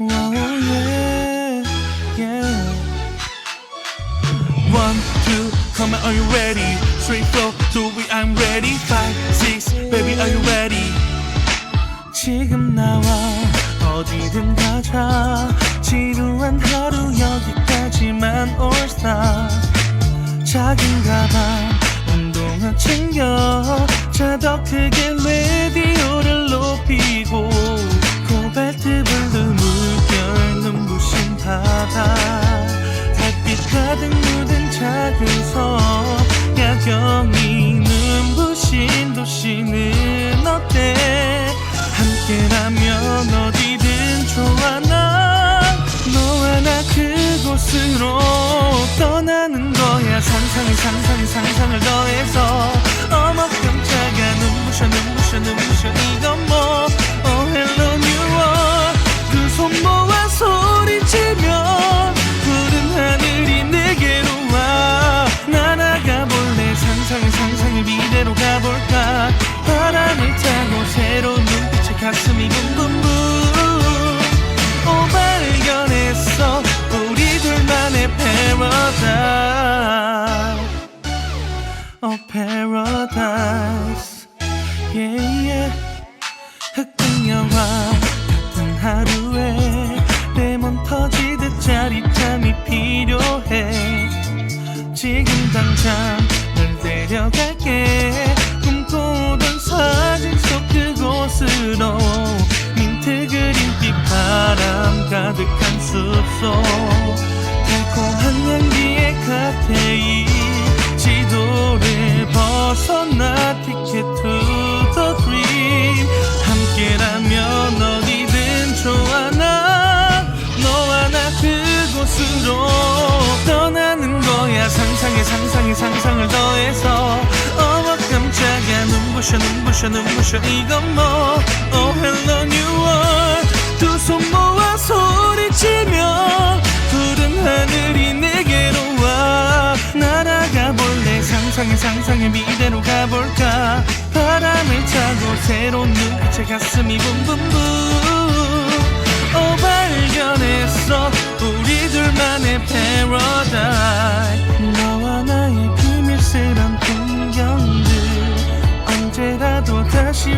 Whoa, yeah, yeah. One, two, come on, are you ready? Three, four, two, we, I'm ready. Five, six, baby, are you ready? 지금 나와 어디든 가자 지루한 하루 여기까지만 올스타 작은 가방 운동화 챙겨 자더 크게 라디오를 높이고 곳으로 떠나는 거야. 상상에 상상에 상상을 더해서 어머 깜짝이야 눈부셔 눈부셔 눈부셔 이건 뭐. Oh hello new world. 두손 모아 소리치며 푸른 하늘이 내게로 와. 날아가 볼래. 상상에 상상의 미래로 가볼까 지금 당장 널 데려갈게. 꿈꾸던 사진 속 그곳으로 민트 그린빛 바람 가득한 숲속 상상에 상상을 더해서 어머 깜짝이야. 눈부셔 눈부셔 눈부셔. 이건 뭐 Oh hello new world. 두 손 모아 소리치며 푸른 하늘이 내게로 와. 날아가 볼래? 상상에 상상의 미래로 가볼까? 바람을 타고 새로운 눈빛에 가슴이 붕붕붕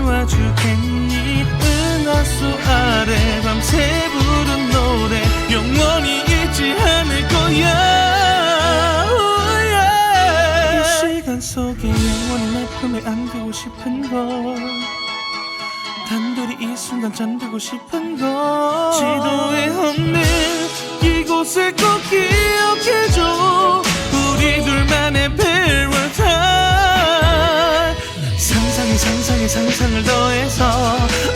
와주겠니? 은하수 아래 밤새 부른 노래 영원히 잊지 않을 거야. yeah. 이 시간 속에 영원히 내 품에 안기고 싶은 걸 단둘이 이 순간 잠들고 싶은 것 지도에 없는 이곳을 꼭기 상상에 상상을 더해서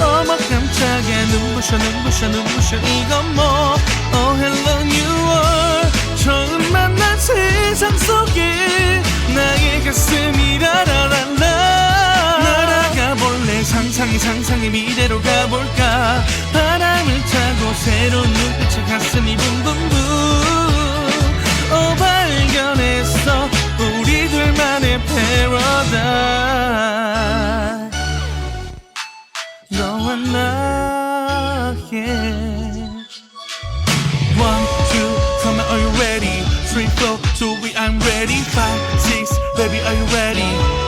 어머 깜짝이야 눈부셔 눈부셔 눈부셔. 이건 뭐 Oh hello new world. 처음 만난 세상 속에 나의 가슴이 라라라라. 날아가 볼래? 상상이 상상의 미래로 가볼까? 바람을 타고 새로운 눈빛에 가슴이 붕붕붕 no one. One, two, come on, are you ready? Three, four, two, we, I'm ready. Five, six, baby, are you ready?